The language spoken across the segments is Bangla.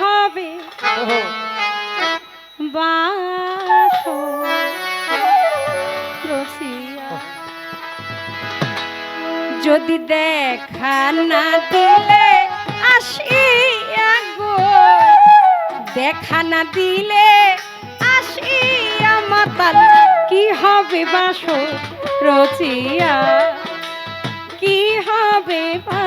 হবে যদি দেখা না দিলে আসিয়া গো। দেখা না দিলে আসিয়া মাতাল। কি হবে বাসো রচিয়া? কি হবে বাসর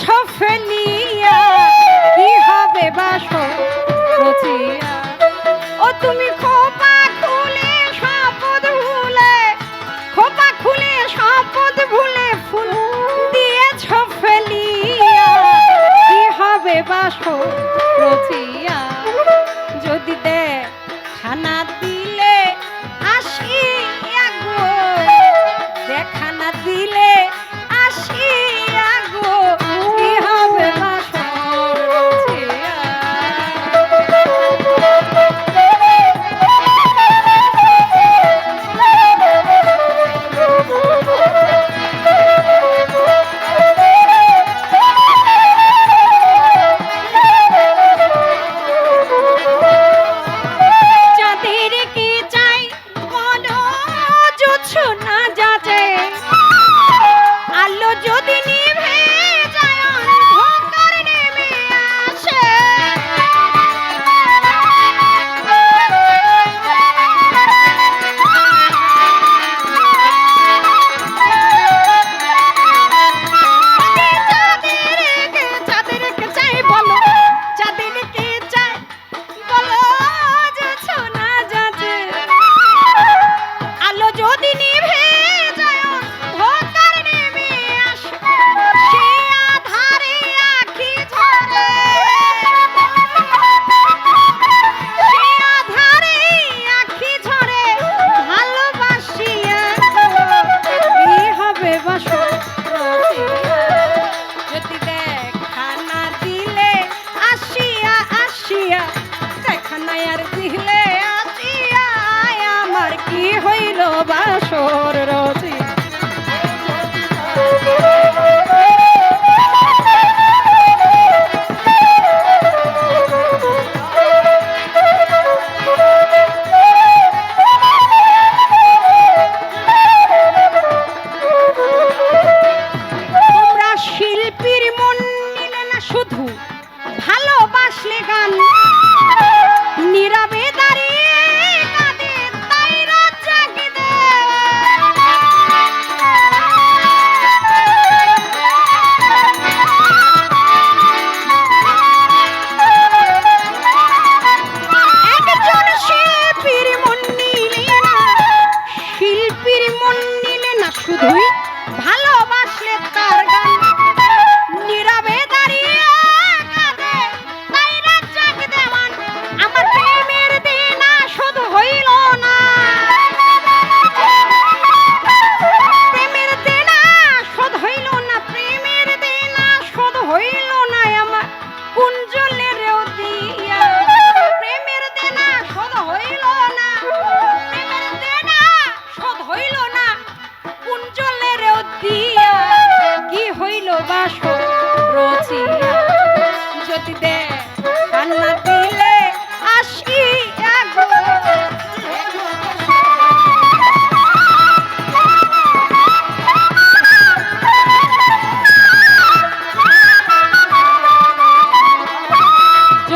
দিয়েছ ফেলিয়া কি হবে বাসো রচিয়া? ও তুমি খোপা খুলে সম্পদ ভুলে, খোপা খুলে সম্পদ ভুলে ফুল দিয়েছ ফেলিয়া। কি হবে বাসো রচিয়া?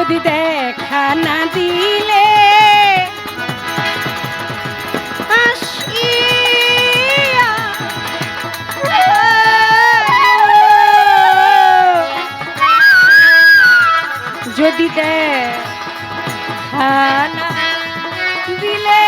যদি দেখা না দিলে যদি দেখা না দিলে